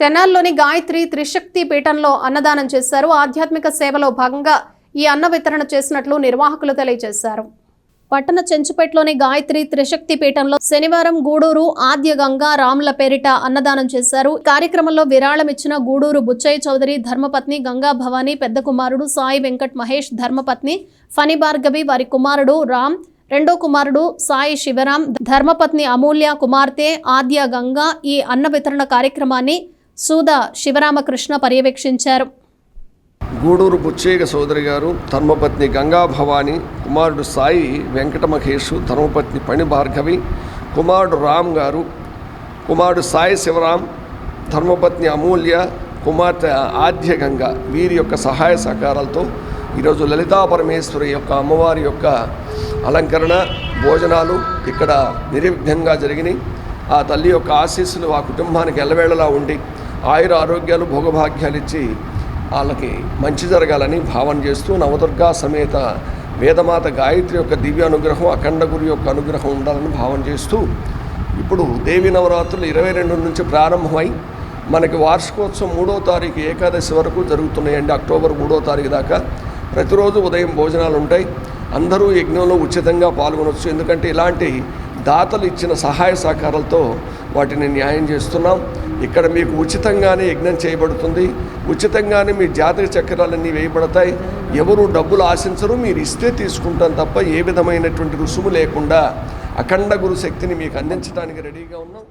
తెనాల్లోని గాయత్రి త్రిశక్తి పీఠంలో అన్నదానం చేశారు. ఆధ్యాత్మిక సేవలో భాగంగా ఈ అన్న వితరణ చేసినట్లు నిర్వాహకులు తెలియజేశారు. పట్టణ చెంచుపేటలోని గాయత్రి త్రిశక్తి పీఠంలో శనివారం గూడూరు ఆద్య గంగా రాముల పేరిట అన్నదానం చేశారు. కార్యక్రమంలో విరాళం ఇచ్చిన గూడూరు బుచ్చయ్య చౌదరి ధర్మపత్ని గంగా భవానీ పెద్ద కుమారుడు సాయి వెంకట్ మహేష్ ధర్మపత్ని ఫణి భార్గవి వారి కుమారుడు రామ్ రెండో కుమారుడు సాయి శివరాం ధర్మపత్ని అమూల్య కుమార్తె ఆద్య గంగా ఈ అన్న వితరణ కార్యక్రమాన్ని సూద శివరామకృష్ణ పర్యవేక్షించారు. గూడూరు బుచ్చేగ సోదరి గారు ధర్మపత్ని గంగా భవాని కుమారుడు సాయి వెంకటమహేషు ధర్మపత్ని పణి భార్గవి కుమారుడు రామ్ గారు కుమారుడు సాయి శివరాం ధర్మపత్ని అమూల్య కుమార్తె ఆద్య గంగ వీరి యొక్క సహాయ సహకారాలతో ఈరోజు లలితా పరమేశ్వరి యొక్క అమ్మవారి యొక్క అలంకరణ భోజనాలు ఇక్కడ నిర్విఘ్నంగా జరిగినాయి. ఆ తల్లి యొక్క ఆశీస్సులు ఆ కుటుంబానికి ఎల్లవేళలా ఉండి ఆయుర ఆరోగ్యాలు భోగభాగ్యాలు ఇచ్చి వాళ్ళకి మంచి జరగాలని భావన చేస్తూ నవదుర్గా సమేత వేదమాత గాయత్రి యొక్క దివ్య అనుగ్రహం అఖండ గురు యొక్క అనుగ్రహం ఉండాలని భావన చేస్తూ ఇప్పుడు దేవి నవరాత్రులు ఇరవై రెండు నుంచి ప్రారంభమై మనకి వార్షికోత్సవం మూడో తారీఖు ఏకాదశి వరకు జరుగుతున్నాయండి. అక్టోబర్ మూడో తారీఖు దాకా ప్రతిరోజు ఉదయం భోజనాలు ఉంటాయి అందరూ యజ్ఞంలో ఉచితంగా పాల్గొనవచ్చు ఎందుకంటే ఇలాంటి దాతలు ఇచ్చిన సహాయ సహకారాలతో వాటిని న్యాయం చేస్తున్నాం. ఇక్కడ మీకు ఉచితంగానే యజ్ఞం చేయబడుతుంది. ఉచితంగానే మీ జాతక చక్రాలన్నీ వేయబడతాయి. ఎవరు డబ్బులు ఆశించరు మీరు ఇస్తే తీసుకుంటాం తప్ప ఏ విధమైనటువంటి రుసుము లేకుండా అఖండ గురు శక్తిని మీకు అందించడానికి రెడీగా ఉన్నాం.